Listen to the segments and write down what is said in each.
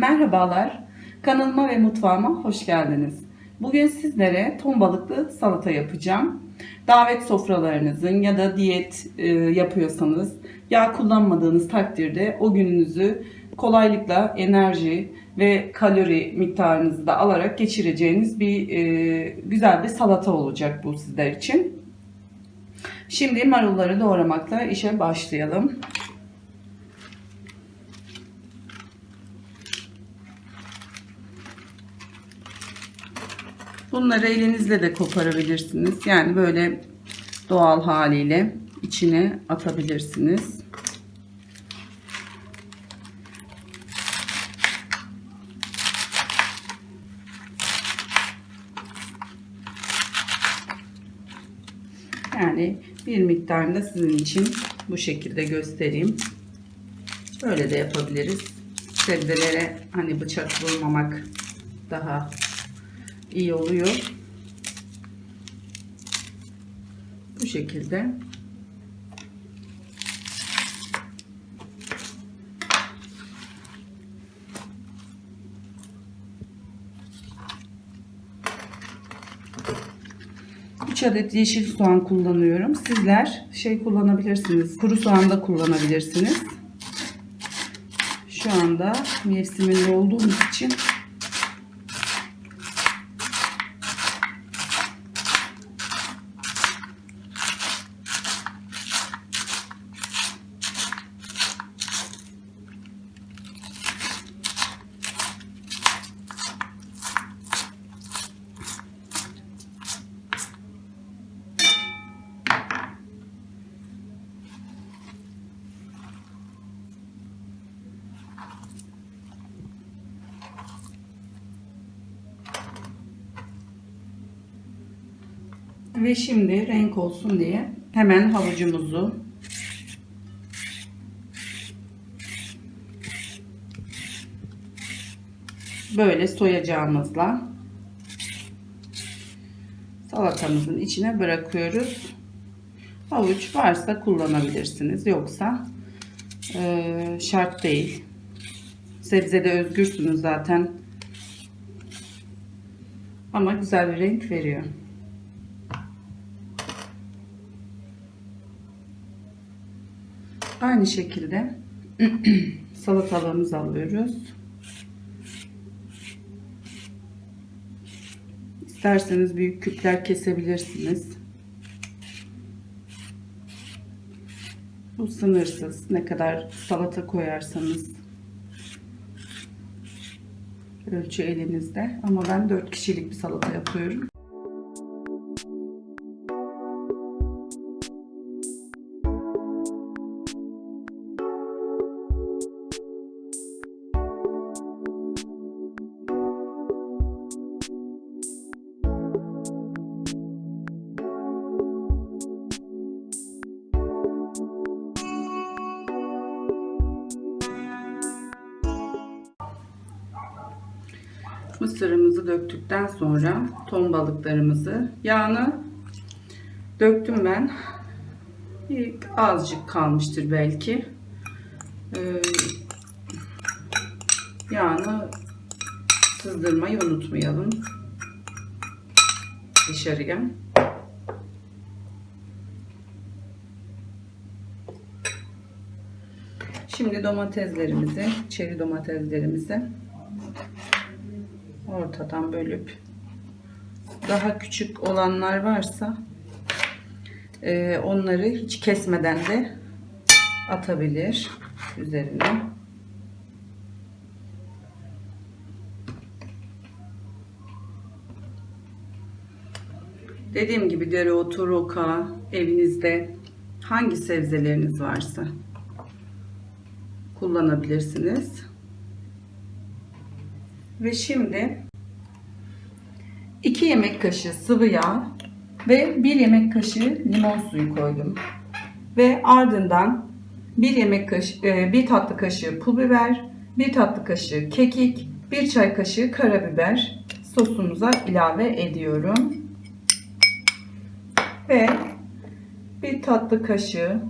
Merhabalar, kanalıma ve mutfağıma hoş geldiniz. Bugün sizlere ton balıklı salata yapacağım. Davet sofralarınızın ya da diyet e, yapıyorsanız yağ kullanmadığınız takdirde o gününüzü kolaylıkla enerji ve kalori miktarınızı da alarak geçireceğiniz bir e, güzel bir salata olacak bu sizler için. Şimdi marulları doğramakla işe başlayalım. Bunları elinizle de koparabilirsiniz. Yani böyle doğal haliyle içine atabilirsiniz. Yani bir miktarını da sizin için bu şekilde göstereyim. Böyle de yapabiliriz. Sebzelere hani bıçak vurmamak daha iyi oluyor. Bu şekilde. Adet yeşil soğan kullanıyorum. Sizler şey kullanabilirsiniz. Kuru soğan da kullanabilirsiniz. Şu anda mevsiminde olduğumuz için Ve şimdi renk olsun diye hemen havucumuzu böyle soyacağımızla salatamızın içine bırakıyoruz. Havuç varsa kullanabilirsiniz. Yoksa e, şart değil. Sebzede özgürsünüz zaten. Ama güzel bir renk veriyor. Aynı şekilde salatalığımızı alıyoruz. İsterseniz büyük küpler kesebilirsiniz. Bu sınırsız. Ne kadar salata koyarsanız ölçü elinizde. Ama ben 4 kişilik bir salata yapıyorum. Mısırımızı döktükten sonra ton balıklarımızı yağını döktüm ben. Bir azıcık kalmıştır belki. Ee, yağını sızdırmayı unutmayalım. Dışarıya. Şimdi domateslerimizi, çeri domateslerimizi ortadan bölüp daha küçük olanlar varsa e, onları hiç kesmeden de atabilir üzerine. Dediğim gibi dereotu, roka evinizde hangi sebzeleriniz varsa kullanabilirsiniz. Ve şimdi 2 yemek kaşığı sıvı yağ ve 1 yemek kaşığı limon suyu koydum. Ve ardından 1 yemek kaşığı, 1 tatlı kaşığı pul biber, 1 tatlı kaşığı kekik, 1 çay kaşığı karabiber sosumuza ilave ediyorum. Ve 1 tatlı kaşığı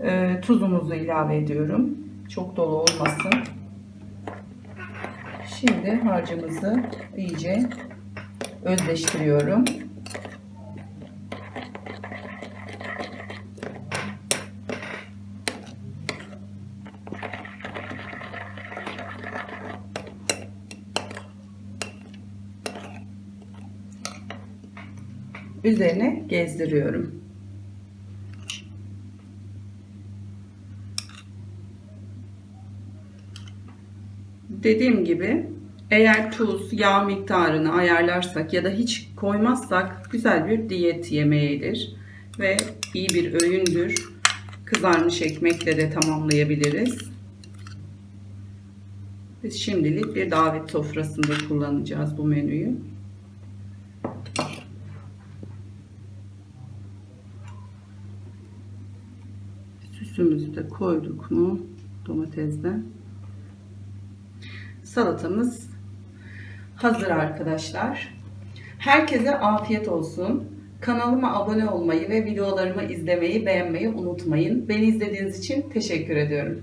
e, tuzumuzu ilave ediyorum. Çok dolu olmasın. Şimdi harcımızı iyice özleştiriyorum. Üzerine gezdiriyorum. Dediğim gibi eğer tuz, yağ miktarını ayarlarsak ya da hiç koymazsak güzel bir diyet yemeğidir ve iyi bir öğündür. Kızarmış ekmekle de tamamlayabiliriz. Biz şimdilik bir davet sofrasında kullanacağız bu menüyü. Süsümüzü de koyduk mu domatesden. Salatamız hazır arkadaşlar. Herkese afiyet olsun. Kanalıma abone olmayı ve videolarımı izlemeyi, beğenmeyi unutmayın. Beni izlediğiniz için teşekkür ediyorum.